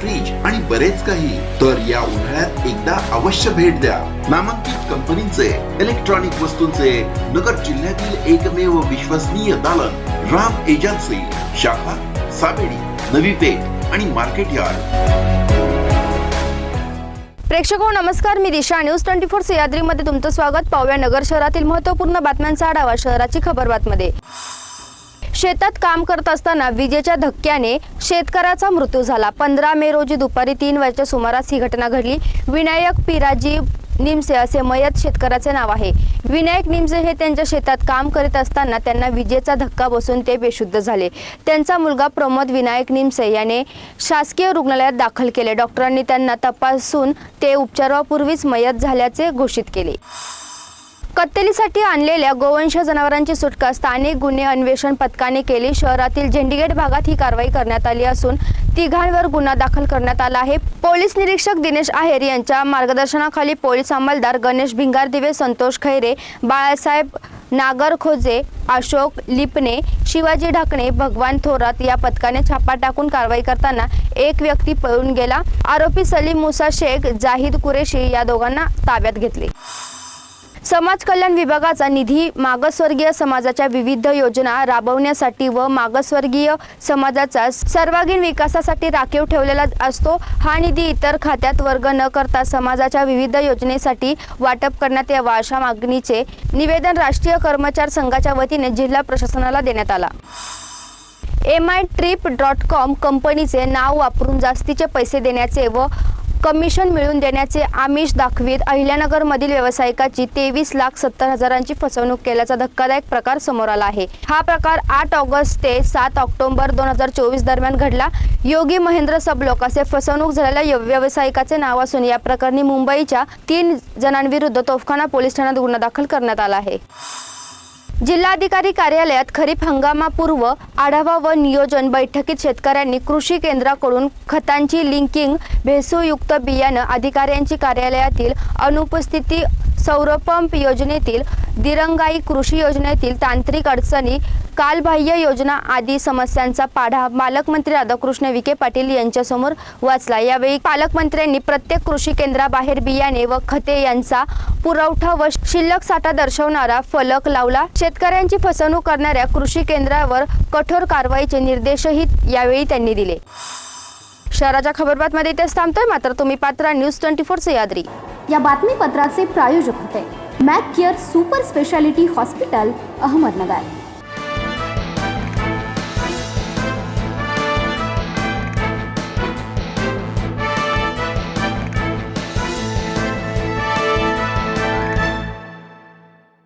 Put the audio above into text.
Fridge आणि बरेच काही. तर या उन्हाळ्यात एकदा अवश्य भेट द्या. नामांकित कंपनीचे इलेक्ट्रॉनिक वस्तूंचे नगर जिल्ह्यातील एकमेव विश्वसनीय दालन राम एजन्सी शाखा साबेडी नवी पेठ आणि मार्केट यार्ड. प्रेक्षक नमस्कार. मी दिशा. न्यूज ट्वेंटी फोर सह्याद्रीमध्ये तुमचं स्वागत. पाहूया नगर शहरातील महत्त्वपूर्ण बातम्यांचा आढावा. शहराची खबरबातमध्ये शेतात काम करत असताना विजेच्या धक्क्याने शेतकऱ्याचा मृत्यू झाला. पंधरा मे रोजी दुपारी तीन वाजच्या सुमारास ही घटना घडली. विनायक पिराजी निमसे असे मयत शेतकऱ्याचे नाव आहे. विनायक निमसे हे त्यांच्या शेतात काम करीत असताना त्यांना विजेचा धक्का बसून ते बेशुद्ध झाले. त्यांचा मुलगा प्रमोद विनायक निमसे याने शासकीय रुग्णालयात दाखल केले. डॉक्टरांनी त्यांना तपासून ते उपचारापूर्वीच मयत झाल्याचे घोषित केले. कत्तलीसाठी आणलेल्या गोवंश जनावरांची सुटका स्थानिक गुन्हे अन्वेषण पथकाने केली. शहरातील झेंडीगेट भागात ही कारवाई करण्यात आली असून तिघांवर गुन्हा दाखल करण्यात आला आहे. पोलीस निरीक्षक दिनेश आहेर यांच्या मार्गदर्शनाखाली पोलीस अंमलदार गणेश भिंगार दिवे संतोष खैरे बाळासाहेब नागरखोजे अशोक लिपणे शिवाजी ढाकणे भगवान थोरात या पथकाने छापा टाकून कारवाई करताना एक व्यक्ती पळून गेला. आरोपी सलीम मुसा शेख जाहीद कुरेशी या दोघांना ताब्यात घेतले. समाज कल्याण विभागाचा निधी मागासवर्गीय समाजाच्या विविध योजना राबवण्यासाठी व मागासवर्गीय समाजाचा सर्वांगीण विकासासाठी राखीव ठेवलेला असतो. हा निधी इतर खात्यात वर्ग न करता समाजाच्या विविध योजनेसाठी वाटप करण्यात यावा अशा मागणीचे निवेदन राष्ट्रीय कर्मचार संघाच्या वतीने जिल्हा प्रशासनाला देण्यात आला. M I trip dot com कंपनीचे नाव वापरून जास्तीचे पैसे देण्याचे व कमिशन मिळवून देण्याचे आमिष दाखवीत अहिल्यानगरमधील व्यावसायिकाची तेवीस लाख सत्तर हजारांची फसवणूक केल्याचा धक्कादायक प्रकार समोर आला आहे. हा प्रकार आठ ऑगस्ट ते सात ऑक्टोबर दोन हजार चोवीस दरम्यान घडला. योगी महेंद्र सबलोक असे फसवणूक झालेल्या व्यावसायिकाचे नाव असून या प्रकरणी मुंबईच्या तीन जणांविरुद्ध तोफखाना पोलीस ठाण्यात गुन्हा दाखल करण्यात आला आहे. जिल्हाधिकारी कार्यालयात खरीप हंगामापूर्व आढावा व नियोजन बैठकीत शेतकऱ्यांनी कृषी केंद्राकडून खतांची लिंकिंग भेसूयुक्त बियाणं अधिकाऱ्यांची कार्यालयातील अनुपस्थिती सौरपंप योजनेतील दिरंगाई कृषी योजनेतील तांत्रिक अडचणी कालबाह्य योजना आदी समस्यांचा पाढा पालकमंत्री राधाकृष्ण विखे पाटील यांच्यासमोर वाचला. यावेळी पालकमंत्र्यांनी प्रत्येक कृषी केंद्राबाहेर बियाणे व खते यांचा पुरवठा व शिल्लक साठा दर्शवणारा फलक लावला. शेतकऱ्यांची फसवणूक करणाऱ्या कृषी केंद्रावर कठोर कारवाईचे निर्देशही यावेळी त्यांनी दिले. शहराच्या खबरबातमध्ये इथेच थांबतोय. मात्र तुम्ही पात्रा न्यूज ट्वेंटी फोर सह्याद्री या बातमीपत्राचे प्रायोजक होते. Mac care super speciality hospital Ahmednagar.